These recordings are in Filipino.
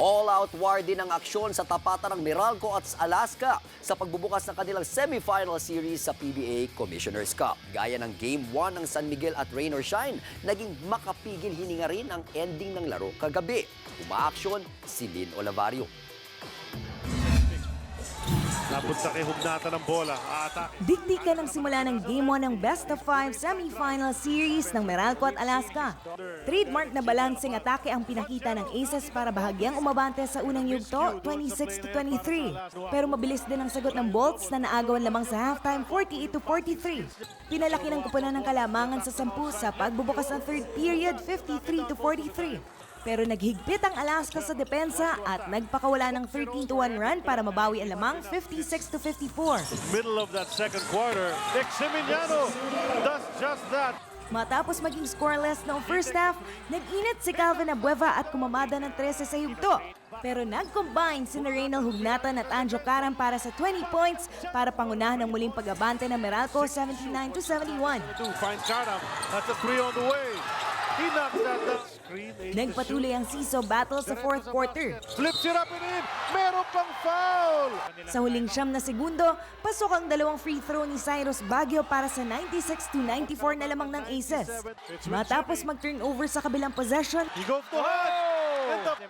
All-out war din ang aksyon sa tapatan ng Meralco at Alaska sa pagbubukas ng kanilang semifinal series sa PBA Commissioner's Cup. Gaya ng Game 1 ng San Miguel at Rain or Shine, naging makapigil hininga rin ang ending ng laro kagabi. Umaaksyon si Lin Olavario. Napunta kay Hugnata ng bola. Atake. Dikdikan ang simula ng Game 1 ng Best of 5 semifinal series ng Meralco at Alaska. Trademark na balancing atake ang pinakita ng Aces para bahagyang umabante sa unang yugto, 26 to 23. Pero mabilis din ang sagot ng Bolts na naagawan lamang sa halftime, 48 to 43. Pinalaki ng kupunan ng kalamangan sa 10 sa pagbubukas ng third period, 53 to 43. Pero naghigpit ang Alaska sa depensa at nagpakawala ng 13 to 1 run para mabawi ang lamang 56 to 54. Middle of that second quarter, Nick Siminiano does just that. Matapos maging scoreless noong first half, nag-init si Calvin Abueva at kumamada ng 13 sa yugto. Pero nag-combine si Reynald Hugnatan at Anjo Karam para sa 20 points para pangunahan ng muling pag-abante ng Meralco 79 to 71. Two, find Karam. That's a three on the way. He knocks that down. Screen, eight to Nagpatuloy ang CISO battle sa fourth quarter. Flips it up and in. Meron pang foul. Sa huling siyam na segundo, pasok ang dalawang free throw ni Cyrus Baguio para sa 96 to 94 na lamang ng Aces. Matapos mag-turnover sa kabilang possession, He goes to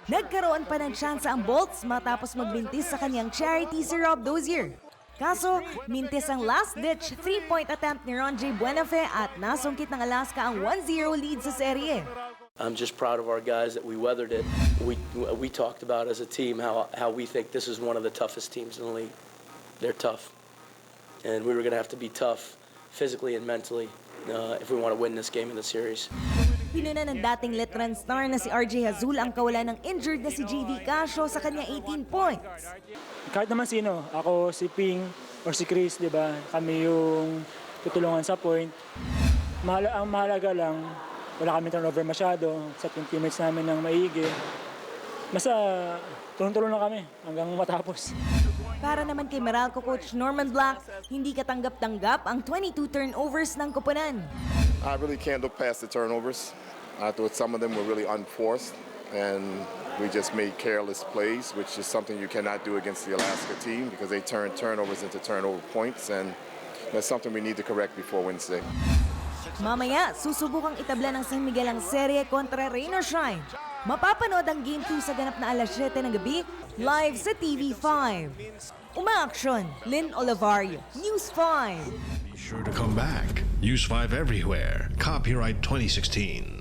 Nagkaroon pa ng tsansa ang Bolts matapos magbintis sa kanyang charity si Rob Dozier. Kaso, mintis ang last-ditch three-point attempt ni. Buenafe at nasungkit ng Alaska ang 1-0 lead sa. I'm just proud of our guys that we weathered it. We we talked about as a team how how we think this is one of the toughest teams in the league. They're tough, and we were going to have to be tough physically and mentally uh, if we want to win this game in the series. Pinuna ng dating Letran star na si RJ Hazul ang kawalan ng injured na si JV Casio sa kanya 18 points. kahit naman sino, ako, si Ping, or si Chris, di ba, kami yung tutulungan sa point. Mahala, ang mahalaga lang, wala kami turnover masyado, sa yung teammates namin ng maigi. Basta, tulong-tulong lang kami hanggang matapos. Para naman kay Meralco coach Norman Black, hindi katanggap-tanggap ang 22 turnovers ng koponan. I really can't look past the turnovers. I thought some of them were really unforced, and we just made careless plays, which is something you cannot do against the Alaska team because they turn turnovers into turnover points, and that's something we need to correct before Wednesday. Mamaya, susubukang itabla ng San Miguel ang serye kontra Rain or Shine. Mapapanood ang Game 2 sa ganap na alas 7 ng gabi, live sa TV5. Umaaksyon, Lynn Olivario, News 5. Be sure to come back. Use 5 everywhere. Copyright 2016.